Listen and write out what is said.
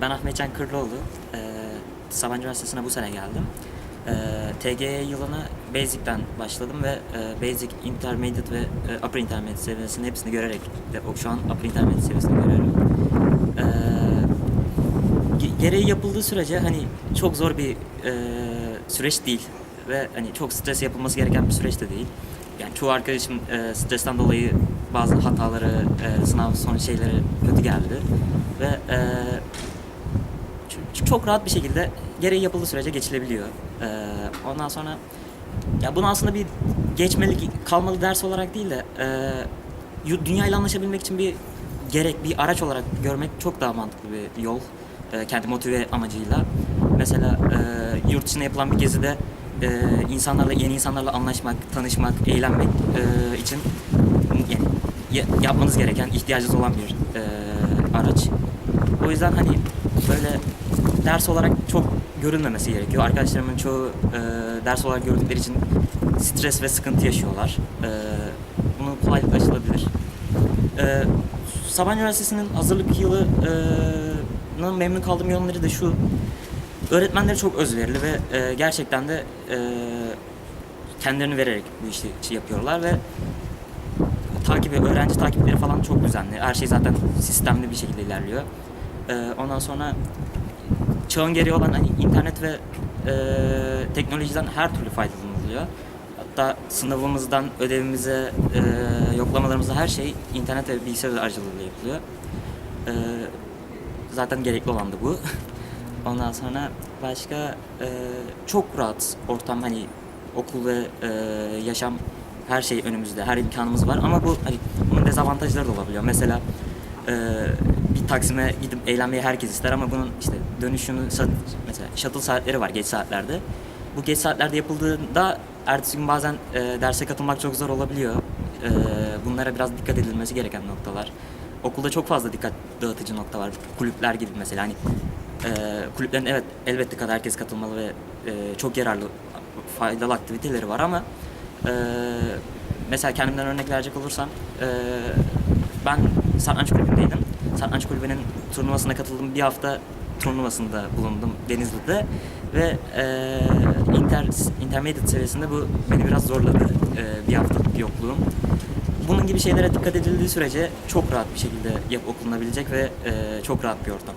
Ben Ahmetcan Kırlıoğlu. Ee, Sabancı Üniversitesi'ne bu sene geldim. Ee, TGE yılına Basic'ten başladım ve e, Basic, Intermediate ve e, Upper Intermediate seviyesinin hepsini görerek, de, şu an Upper Intermediate seviyesini görüyorum. Ge- gereği yapıldığı sürece hani çok zor bir e, süreç değil ve hani çok stres yapılması gereken bir süreç de değil. Yani çoğu arkadaşım e, stresten dolayı bazı hataları, e, sınav son şeyleri kötü geldi ve e, çok rahat bir şekilde gereği yapıldığı sürece geçilebiliyor. E, ondan sonra ya bunu aslında bir geçmelik kalmalı ders olarak değil de e, dünyayla anlaşabilmek için bir gerek bir araç olarak görmek çok daha mantıklı bir yol e, kendi motive amacıyla. Mesela e, yurt dışına yapılan bir gezide e, insanlarla yeni insanlarla anlaşmak, tanışmak, eğlenmek e, için yani ya- yapmanız gereken, ihtiyacınız olan bir e, araç. O yüzden hani böyle ders olarak çok görülmemesi gerekiyor. Arkadaşlarımın çoğu e, ders olarak gördükleri için stres ve sıkıntı yaşıyorlar. E, bunu kolaylıkla aşılabilir. E, Sabancı Üniversitesi'nin hazırlık yılının memnun kaldığım yönleri de şu. Öğretmenleri çok özverili ve e, gerçekten de e, kendilerini vererek bu işi yapıyorlar ve takibi, öğrenci takipleri falan çok düzenli. Her şey zaten sistemli bir şekilde ilerliyor. Ee, ondan sonra çağın gereği olan hani internet ve e, teknolojiden her türlü faydalanılıyor. Hatta sınavımızdan ödevimize, e, yoklamalarımıza her şey internet ve bilgisayar aracılığıyla yapılıyor. Ee, zaten gerekli olan da bu. Ondan sonra başka e, çok rahat ortam hani okul ve e, yaşam her şey önümüzde, her imkanımız var ama bu hani bunun dezavantajları da olabiliyor. Mesela e, bir Taksim'e gidip eğlenmeyi herkes ister ama bunun işte dönüşünü mesela shuttle saatleri var geç saatlerde. Bu geç saatlerde yapıldığında ertesi gün bazen e, derse katılmak çok zor olabiliyor. E, bunlara biraz dikkat edilmesi gereken noktalar. Okulda çok fazla dikkat dağıtıcı nokta var. Kulüpler gibi mesela hani e, kulüplerin evet elbette kadar herkes katılmalı ve e, çok yararlı faydalı aktiviteleri var ama e, mesela kendimden örnek verecek olursam e, ben satranç kulübündeydim. Satranç kulübünün turnuvasına katıldım. Bir hafta turnuvasında bulundum Denizli'de ve e, inter, intermediate seviyesinde bu beni biraz zorladı e, bir haftalık yokluğum. Bunun gibi şeylere dikkat edildiği sürece çok rahat bir şekilde yap okunabilecek ve e, çok rahat bir ortam.